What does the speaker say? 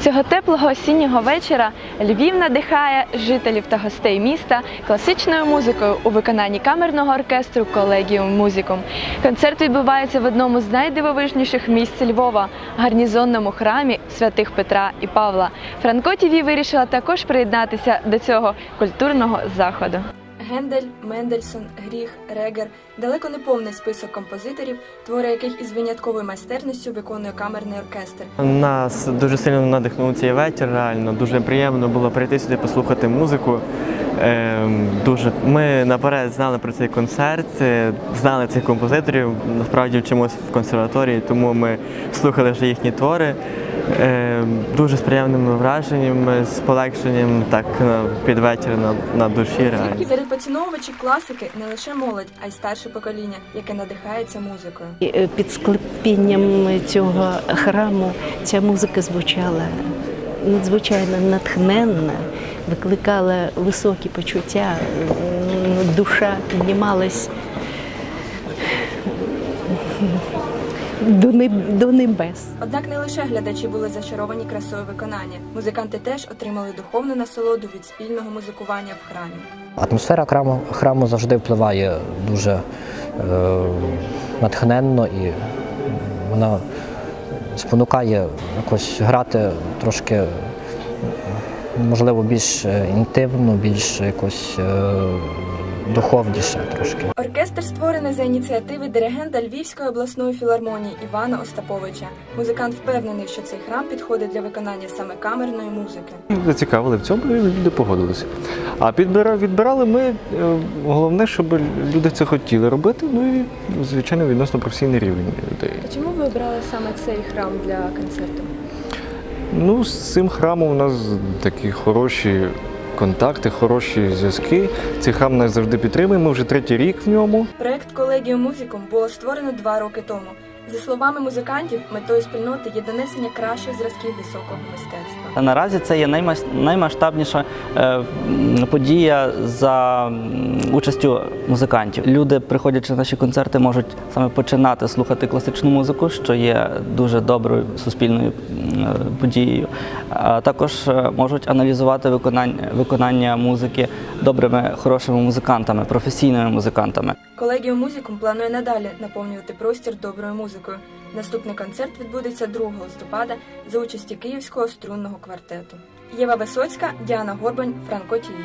Цього теплого осіннього вечора Львів надихає жителів та гостей міста класичною музикою у виконанні камерного оркестру Колегіум Музикум. Концерт відбувається в одному з найдивовижніших місць Львова гарнізонному храмі святих Петра і Павла. Франко ТІВІ вирішила також приєднатися до цього культурного заходу. Гендель, Мендельсон, Гріх, Регер далеко не повний список композиторів, твори яких із винятковою майстерністю виконує камерний оркестр. Нас дуже сильно надихнув цей вечір. Реально дуже приємно було прийти сюди послухати музику. Ем, дуже ми наперед знали про цей концерт, е, знали цих композиторів. Насправді вчимося в консерваторії, тому ми слухали вже їхні твори. Ем, дуже з приємними враженнями, з полегшенням так на під вечір на, на душі. Реально. Серед поціновувачів класики не лише молодь, а й старше покоління, яке надихається музикою. І, е, Під склепінням цього храму ця музика звучала надзвичайно натхненна, викликала високі почуття, душа піднімалась до неб- до небес. Однак не лише глядачі були зачаровані красою виконання. Музиканти теж отримали духовну насолоду від спільного музикування в храмі. Атмосфера храму, храму завжди впливає дуже е, натхненно і вона спонукає якось грати трошки, можливо, більш е, інтимно, більш якось е, духовніше трошки. Оркестр створений за ініціативи диригента Львівської обласної філармонії Івана Остаповича. Музикант впевнений, що цей храм підходить для виконання саме камерної музики. зацікавили в цьому, і люди погодилися. А підбира, відбирали ми е, головне, щоб люди це хотіли робити. Ну і звичайно відносно професійний рівень людей. Чому ви обрали саме цей храм для концерту? Ну, з цим храмом у нас такі хороші контакти, хороші зв'язки. Цей храм нас завжди підтримує. Ми вже третій рік в ньому. Проект колегіо музиком було створено два роки тому. За словами музикантів, метою спільноти є донесення кращих зразків високого мистецтва. Наразі це є наймас- наймасштабніша е, подія за участю музикантів. Люди, приходячи на наші концерти, можуть саме починати слухати класичну музику, що є дуже доброю суспільною е, подією. А також е, можуть аналізувати виконання, виконання музики добрими, хорошими музикантами, професійними музикантами. Колегіум Музикум планує надалі наповнювати простір доброю музикою. Наступний концерт відбудеться 2 листопада за участі Київського струнного квартету. Єва Висоцька, Діана Горбань, Франко Тіві.